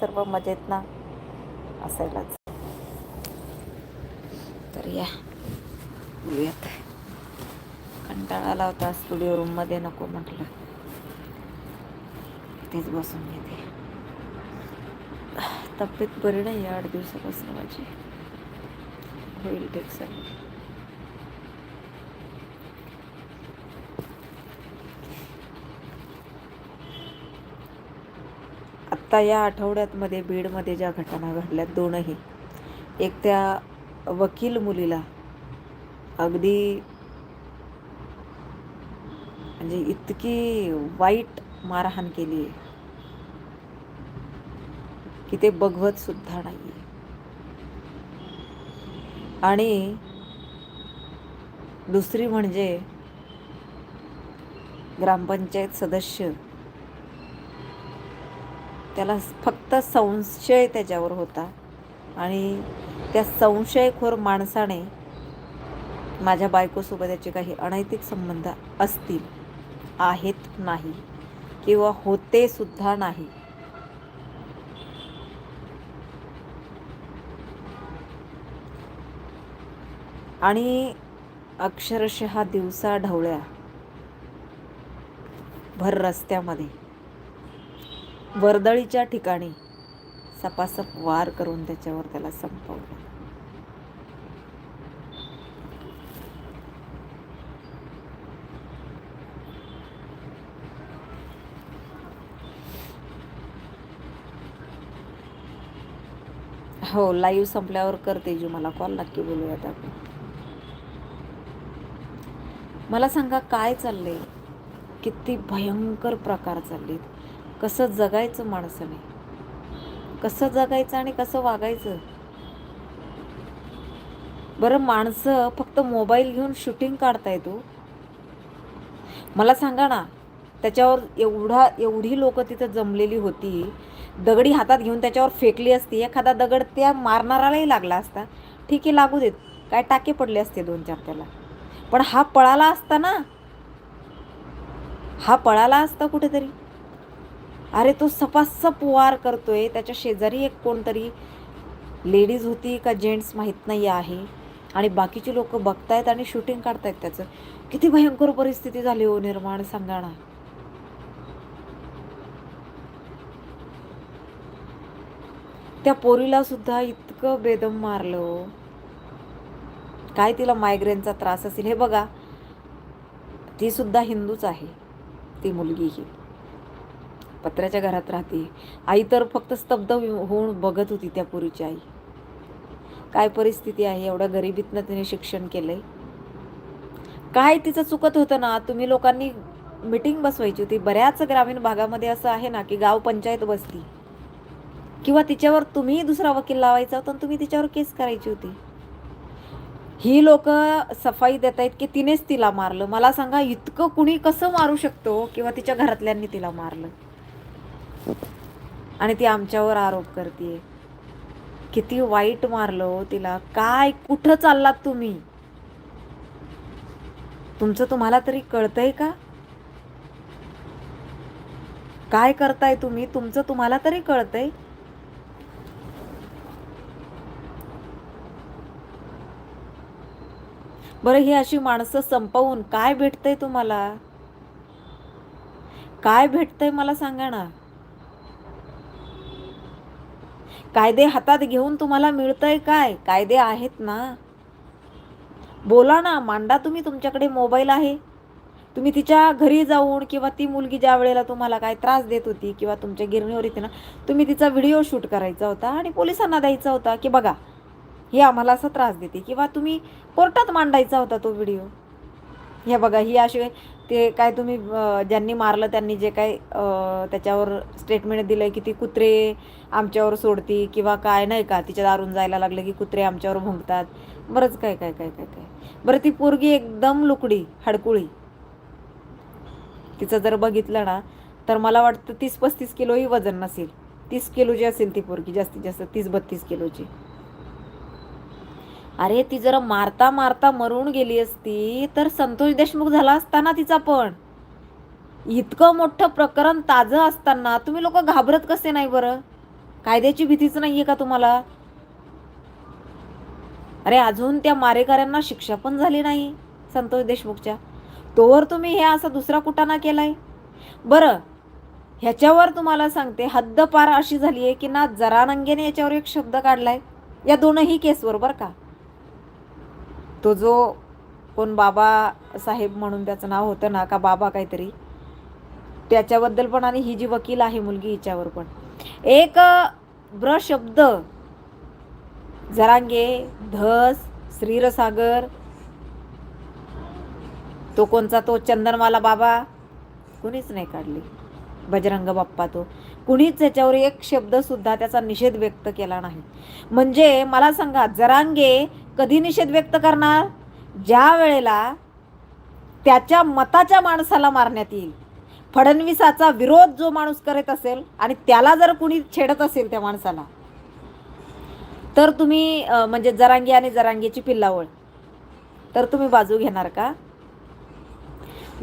सर्व मजेत ना? असायलाच. तर या. बोलूयात. कंटाळा आला होता स्टुडिओ रूममध्ये नको म्हटलं. तेच बसून घेते. तब्येत बरी नाही आठ दिवसापासून माझी. होईल ठीक सगळं. आत्ता या आठवड्यातमध्ये बीडमध्ये ज्या घटना घडल्यात दोनही एक त्या वकील मुलीला अगदी म्हणजे इतकी वाईट मारहाण केली आहे की ते बघवत सुद्धा नाही आणि दुसरी म्हणजे ग्रामपंचायत सदस्य त्याला फक्त संशय त्याच्यावर होता. आणि त्या संशयखोर माणसाने माझ्या बायकोसोबत त्याचे काही अनैतिक संबंध असतील आहेत नाही किंवा होते सुद्धा नाही. आणि अक्षरशः दिवसा ढवळ्या भर रस्त्यामध्ये वर्दळीच्या ठिकाणी सपासप वार करून त्याच्यावर त्याला संपवलं. हो लाईव्ह संपल्यावर करते जी मला कॉल नक्की बोलूयात आपण. मला सांगा काय चाललंय? किती भयंकर प्रकार चाललेत. कसं जगायचं माणसाने? कसं जगायचं आणि कसं वागायचं? बरं माणसं फक्त मोबाईल घेऊन शूटिंग काढता येतो हो. मला सांगा ना त्याच्यावर एवढा एवढी लोक तिथं जमलेली होती दगडी हातात घेऊन त्याच्यावर फेकली असती एखादा दगड त्या मारणारालाही लागला असता. ठीक आहे लागू देत. काय टाके पडले असते दोन चार त्याला. पण हा पळाला असता ना? हा पळाला असता कुठेतरी. अरे तो सपासप वार करतोय. त्याच्या शेजारी एक कोणतरी लेडीज होती का जेंट्स माहीत नाही आहे. आणि बाकीची लोक बघतायत आणि शूटिंग काढतायत त्याचं. किती भयंकर परिस्थिती झाली हो निर्माण सांगा ना त्या पोरीला सुद्धा इतकं बेदम मारलं हो. काय तिला मायग्रेनचा त्रास असेल हे बघा. ती सुद्धा हिंदूच आहे. ती मुलगी ही. पत्र्याच्या घरात राहते. आई तर फक्त स्तब्ध हो-, होऊन बघत होती त्या पुरीची आई. काय परिस्थिती आहे? एवढ्या गरिबीतनं तिने शिक्षण केलंय? काय तिचं चुकत होतं ना? तुम्ही लोकांनी मिटिंग बसवायची होती. बऱ्याच ग्रामीण भागामध्ये असं आहे ना की गाव पंचायत बसती. किंवा तिच्यावर तुम्ही दुसरा वकील लावायचा होता तुम्ही तिच्यावर केस करायची होती. ही लोक सफाई देत आहेत की तिनेच तिला मारलं. मला सांगा इतकं कुणी कसं मारू शकतो किंवा तिच्या घरातल्यांनी तिला मारलं? आणि ती आमच्यावर आरोप करते किती वाईट मारलं हो तिला. काय कुठं चाललात तुम्ही? तुमचं तुम्हाला तरी कळतंय का? काय करताय तुम्ही? तुमचं तुम्हाला तरी कळतंय? बरं ही अशी माणसं संपवून काय भेटतंय तुम्हाला? काय भेटतंय मला सांगा ना. कायदे हातात घेऊन तुम्हाला मिळतंय काय? कायदे आहेत ना. बोला ना मांडा तुम्ही तुमच्याकडे मोबाईल आहे. तुम्ही तिच्या घरी जाऊन किंवा ती मुलगी ज्या वेळेला तुम्हाला काय त्रास देत होती किंवा तुमच्या गिरणीवर येते ना तुम्ही तिचा व्हिडिओ शूट करायचा होता आणि पोलिसांना द्यायचा होता की बघा हे आम्हाला असा त्रास देते किंवा तुम्ही कोर्टात मांडायचा होता तो व्हिडिओ. हे बघा ही अशी ते काय तुम्ही ज्यांनी मारलं त्यांनी जे काय त्याच्यावर स्टेटमेंट दिलं की ती कुत्रे आमच्यावर सोडती किंवा काय नाही का तिच्या दारून जायला लागलं की कुत्रे आमच्यावर भुंकतात बरंच काय काय काय काय काय. बरं ती पोरगी एकदम लुकडी हडकुळी. तिचं जर बघितलं ना तर मला वाटतं तीस पस्तीस किलोही वजन नसेल. तीस किलोची असेल ती पोरगी जास्तीत जास्त तीस बत्तीस किलोची. अरे ती जर मारता मारता मरून गेली असती तर संतोष देशमुख झाला असताना तिचा पण. इतकं मोठं प्रकरण ताजं असताना तुम्ही लोक घाबरत कसे नाही बरं? कायद्याची भीतीच नाहीये का तुम्हाला? अरे अजून त्या मारेकऱ्यांना शिक्षा पण झाली नाही संतोष देशमुखच्या. तोवर तुम्ही हे असा दुसरा कुटाणा केलाय? बरं ह्याच्यावर तुम्हाला सांगते हद्द पार अशी झाली आहे की ना जरानंगेने याच्यावर एक शब्द काढलाय. या दोनही केसवर बरं का? तो जो कोण बाबा साहेब म्हणून त्याचं नाव होतं ना का बाबा काहीतरी त्याच्याबद्दल पण आणि ही जी वकील आहे मुलगी हिच्यावर पण. एक ब्र शब्द. जरांगे धस श्रीरसागर. तो कोणचा? तो चंदनवाला बाबा. कुणीच नाही काढली. बजरंग बाप्पा तो. कुणीच त्याच्यावर एक शब्द सुद्धा त्याचा निषेध व्यक्त केला नाही. म्हणजे मला सांगा जरांगे कधी निषेध व्यक्त करणार? ज्या वेळेला त्याच्या मताच्या माणसाला मारण्यात येईल. फडणवीसाचा विरोध जो माणूस करत असेल आणि त्याला जर कुणी छेडत असेल त्या माणसाला तर तुम्ही म्हणजे जरांगी आणि जरांगीची पिल्लावळ तर तुम्ही बाजू घेणार का?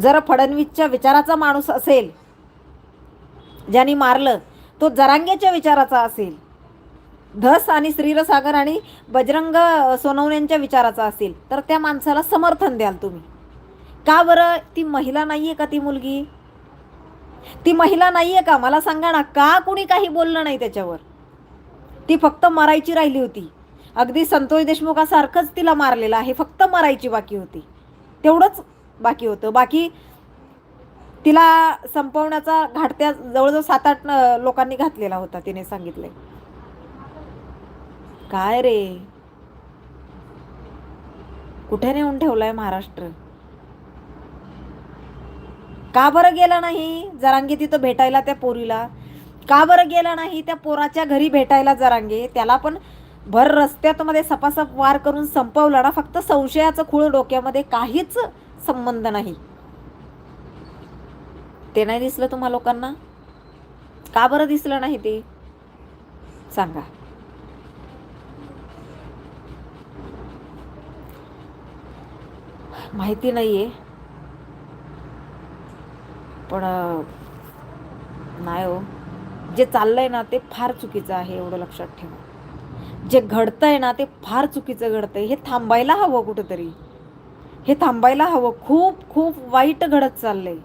जर फडणवीसच्या विचाराचा माणूस असेल ज्यांनी मारलं तो जरांगेच्या विचाराचा असेल धस आणि श्रीरसागर आणि बजरंग सोनवण्यांच्या विचाराचा असेल तर त्या माणसाला समर्थन द्याल तुम्ही. का बरं? ती महिला नाही आहे का ती मुलगी? ती महिला नाही आहे का? मला सांगा ना का कुणी काही बोललं नाही त्याच्यावर? ती फक्त मरायची राहिली होती. अगदी संतोष देशमुखासारखंच तिला मारलेलं आहे. फक्त मरायची बाकी होती. तेवढंच बाकी होतं. बाकी तिला संपवण्याचा घाटत्या जवळजवळ सात आठ न- लोकांनी घातलेला होता तिने सांगितलंय. काय रे? कुठे नेऊन ठेवलाय महाराष्ट्र? का बरं गेला नाही? जरांगे तिथं भेटायला त्या पोरीला. का बरं गेला नाही त्या पोराच्या घरी भेटायला जरांगे? त्याला पण भर रस्त्यात मध्ये सपासप वार करून संपवला ना फक्त संशयाचं खूळ डोक्यामध्ये काहीच संबंध नाही. ते नाही दिसलं तुम्हा लोकांना? का बरं दिसलं नाही ते? सांगा. माहिती नाही आहे पण नाही हो. जे चाललंय ना ते फार चुकीचं आहे एवढं लक्षात ठेवा. जे घडतंय ना ते फार चुकीचं घडतंय. हे थांबायला हवं कुठंतरी. हे थांबायला हवं. खूप खूप वाईट घडत चाललंय.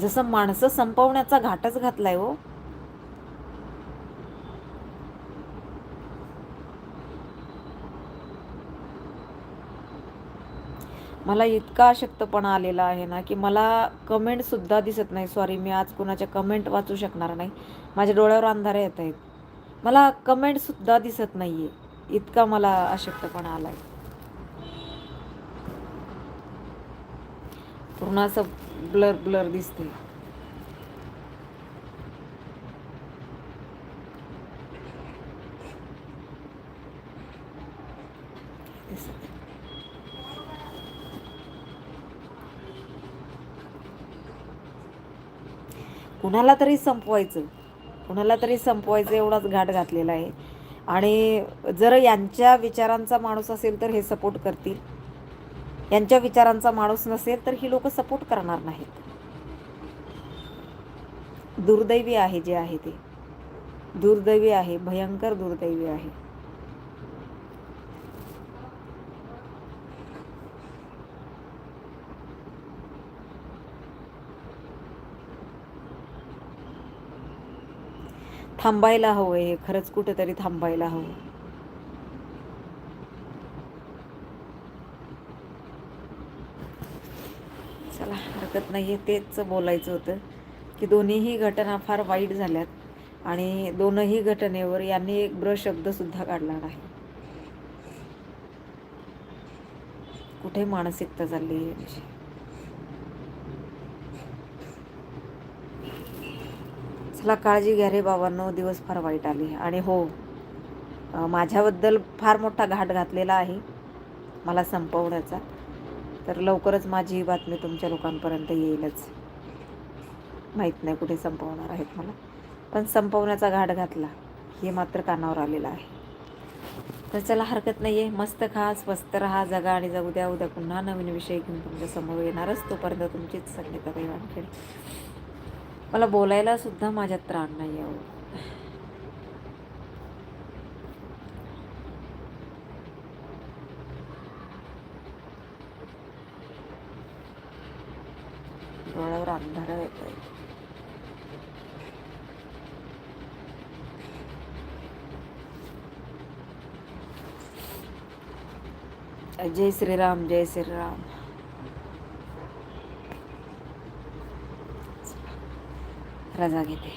जसं माणसं संपवण्याचा घाटच घातलाय हो. मला इतका अशक्तपणा आलेला आहे ना की मला कमेंटसुद्धा दिसत नाही. सॉरी मी आज कुणाच्या कमेंट वाचू शकणार नाही. माझ्या डोळ्यावर अंधारे येत आहेत. मला कमेंटसुद्धा दिसत नाही आहे इतका मला अशक्तपणा आला आहे पूर्ण असं ब्लर ब्लर दिसते कुणाला तरी संपवायचं. कुणाला तरी संपवायचं एवढाच घाट घातलेला आहे. आणि जर यांच्या विचारांचा माणूस असेल तर हे सपोर्ट करतील. यांच्या विचारांचा माणूस नसेल तर ही लोक सपोर्ट करणार नाहीत. दुर्दैवी आहे जे आहे ते. दुर्दैवी आहे भयंकर दुर्दैवी आहे. थांबायला हवं हे खरंच कुठेतरी थांबायला हवं. चला हरकत नाही आहे तेच बोलायचं होतं की दोन्हीही घटना फार वाईट झाल्यात आणि दोनही घटनेवर यांनी एक ब्र शब्दसुद्धा काढला नाही. कुठे मानसिकता चालली आहे यांची चला काळजी घ्या रे बाबांनो दिवस फार वाईट आले. आणि हो माझ्याबद्दल फार मोठा घाट घातलेला आहे मला संपवण्याचा. तर लवकरच माझी ही बातमी तुमच्या लोकांपर्यंत येईलच. माहीत नाही कुठे संपवणार आहेत मला. पण संपवण्याचा घाट घातला हे मात्र कानावर आलेलं आहे. तर चला हरकत नाही आहे मस्त खा स्वस्त राहा जगा आणि जगू द्या. उद्या पुन्हा नवीन विषय घेऊन तुमच्यासमोर येणारच. तोपर्यंत तुमचीच संगीता वानखेड. मला बोलायला सुद्धा माझ्यात त्राण नाही आहे हो. डोळ्यावर अंधार येत आहे जय श्रीराम जय श्रीराम. रजा घेते